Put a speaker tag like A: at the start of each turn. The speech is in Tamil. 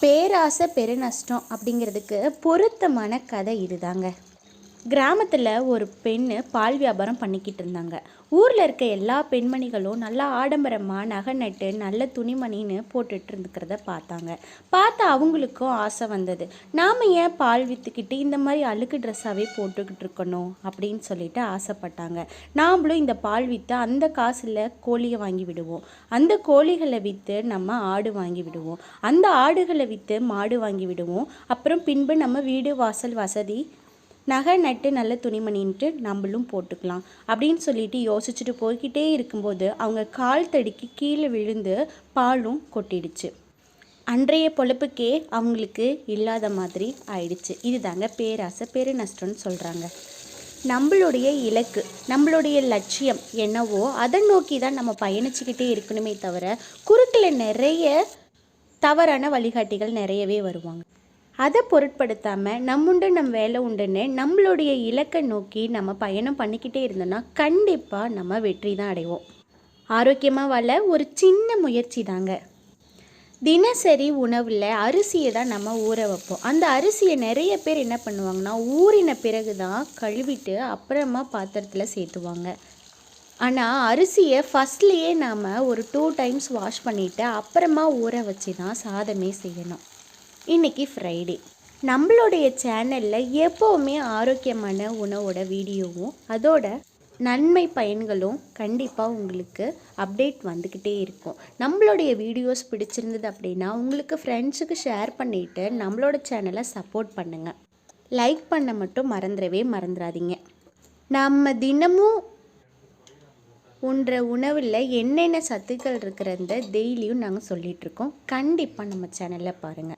A: பேராசை பெருநஷ்டம் அப்படிங்கிறதுக்கு பொருத்தமான கதை இதுதாங்க. கிராமத்தில் ஒரு பெண் பால் வியாபாரம் பண்ணிக்கிட்டு இருந்தாங்க. ஊரில் இருக்க எல்லா பெண்மணிகளும் நல்லா ஆடம்பரமாக நகை நட்டு நல்ல துணிமணின்னு போட்டுட்டு இருந்துக்கிறத பார்த்தாங்க. பார்த்து அவங்களுக்கும் ஆசை வந்தது. நாம் ஏன் பால் விற்றுக்கிட்டு இந்த மாதிரி அழுக்கு ட்ரெஸ்ஸாகவே போட்டுக்கிட்டு இருக்கணும்? அப்படின்னு சொல்லிட்டு ஆசைப்பட்டாங்க. நாம்ளும் இந்த பால் விற்று அந்த காசில் கோழியை வாங்கி விடுவோம். அந்த கோழிகளை விற்று நம்ம ஆடு வாங்கி விடுவோம். அந்த ஆடுகளை விற்று மாடு வாங்கி விடுவோம். அப்புறம் பின்பு நம்ம வீடு வாசல் வசதி நகை நட்டு நல்ல துணிமணின்ட்டு நம்மளும் போட்டுக்கலாம் அப்படின்னு சொல்லிட்டு யோசிச்சுட்டு போய்கிட்டே இருக்கும்போது அவங்க கால் தடுக்கி கீழே விழுந்து பாலும் கொட்டிடுச்சு. அன்றைய பொழப்புக்கே அவங்களுக்கு இல்லாத மாதிரி ஆயிடுச்சு. இதுதாங்க பேராசை பெருநஷ்டம்னு சொல்கிறாங்க நம்மளுடைய இலக்கு நம்மளுடைய லட்சியம் என்னவோ அதை நோக்கி தான் நம்ம பயணிச்சுக்கிட்டே இருக்கணுமே தவிர குறுக்கில் நிறைய தவறான வழிகாட்டிகள் நிறையவே வருவாங்க. அதை பொருட்படுத்தாமல் நம்முண்டு நம் வேலை உண்டுன்னு நம்மளுடைய இலக்கை நோக்கி நம்ம பயணம் பண்ணிக்கிட்டே இருந்தோம்னா கண்டிப்பாக நம்ம வெற்றி தான் அடைவோம். ஆரோக்கியமாக வாழ ஒரு சின்ன முயற்சி தாங்க. தினசரி உணவில் அரிசியை தான் நம்ம ஊற வைப்போம். அந்த அரிசியை நிறைய பேர் என்ன பண்ணுவாங்கன்னா ஊறின பிறகு தான் கழுவிட்டு அப்புறமா பாத்திரத்தில் சேர்த்துவாங்க. ஆனால் அரிசியை ஃபஸ்ட்லேயே நாம் ஒரு டூ டைம்ஸ் வாஷ் பண்ணிவிட்டு அப்புறமா ஊற வச்சு தான் சாதமே செய்யணும். இன்றைக்கி ஃப்ரைடே நம்மளுடைய சேனலில் எப்போவுமே ஆரோக்கியமான உணவோட வீடியோவும் அதோட நன்மை பயன்களும் கண்டிப்பாக உங்களுக்கு அப்டேட் வந்துக்கிட்டே இருக்கும். நம்மளுடைய வீடியோஸ் பிடிச்சிருந்தது அப்படின்னா உங்களுக்கு ஃப்ரெண்ட்ஸுக்கு ஷேர் பண்ணிவிட்டு நம்மளோட சேனலை சப்போர்ட் பண்ணுங்கள் லைக் பண்ண மட்டும் மறந்துடவே மறந்துடாதீங்க. நம்ம தினமும் உன்ற உணவில் என்னென்ன சத்துக்கள் இருக்கிறத டெய்லியும் நாங்கள் சொல்லிகிட்ருக்கோம் கண்டிப்பாக நம்ம சேனலில் பாருங்கள்